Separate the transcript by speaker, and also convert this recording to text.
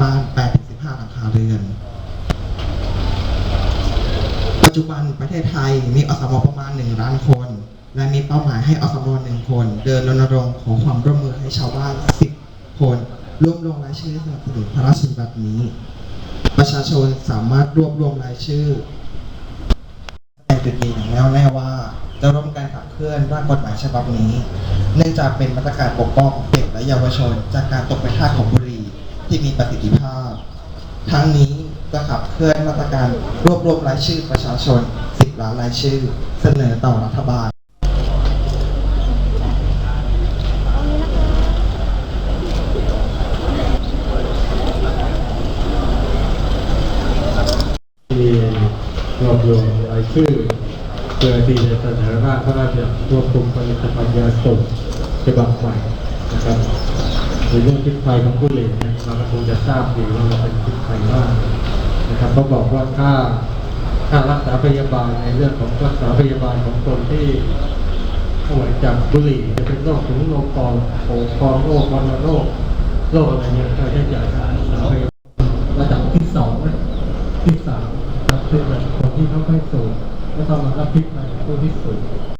Speaker 1: บ้าน 8-15 หลังคาเรือน ปัจจุบันประเทศไทยมีอสมประมาณ 1 ล้านคน และมีเป้าหมายให้อสมหนึ่งคน เดินรณรงค์ขอความร่วมมือให้ชาวบ้าน 10 คนร่วมลงรายชื่อสนับสนุนพระราชบัญญัตินี้ ประชาชนสามารถรวบรวมรายชื่อในจุดยืนอย่างแน่วแน่ว่าจะร่วมกันขับเคลื่อนร่างกฎหมายฉบับนี้ เนื่องจากเป็นมาตรการปกป้องเด็กและเยาวชน จากการตกเป็นทาสของบุ ที่มีประสิทธิภาพ ทั้งนี้จะขับเคลื่อนมาตรการรวบรวมรายชื่อประชาชน 10 ล้านรายชื่อ เสนอต่อรัฐบาล
Speaker 2: ที่รวบรวมรายชื่อเพื่อที่จะเสนอร่างพระราชบัญญัติควบคุมผลิตภัณฑ์ยาสูบฉบับใหม่นะครับ ในเรื่องพิษภัยของผู้เล่นเนี่ยเราก็คงจะทราบดีว่ามันเป็นพิษภัยมากนะครับเขาบอกว่าค่าค่ารักษาพยาบาลในเรื่องของรักษาพยาบาลของคนที่ป่วยจากบุหรี่จะเป็นโรคถุงลมปอดโผคอโรควัณโรคโรคอะไรเนี่ยค่าใช้จ่ายค่ารักษาพยาบาลระดับที่สองนะที่สามนะครับคือแบบคนที่เขาไม่สูงแล้วต้องมารับพิษมาผู้ที่สูง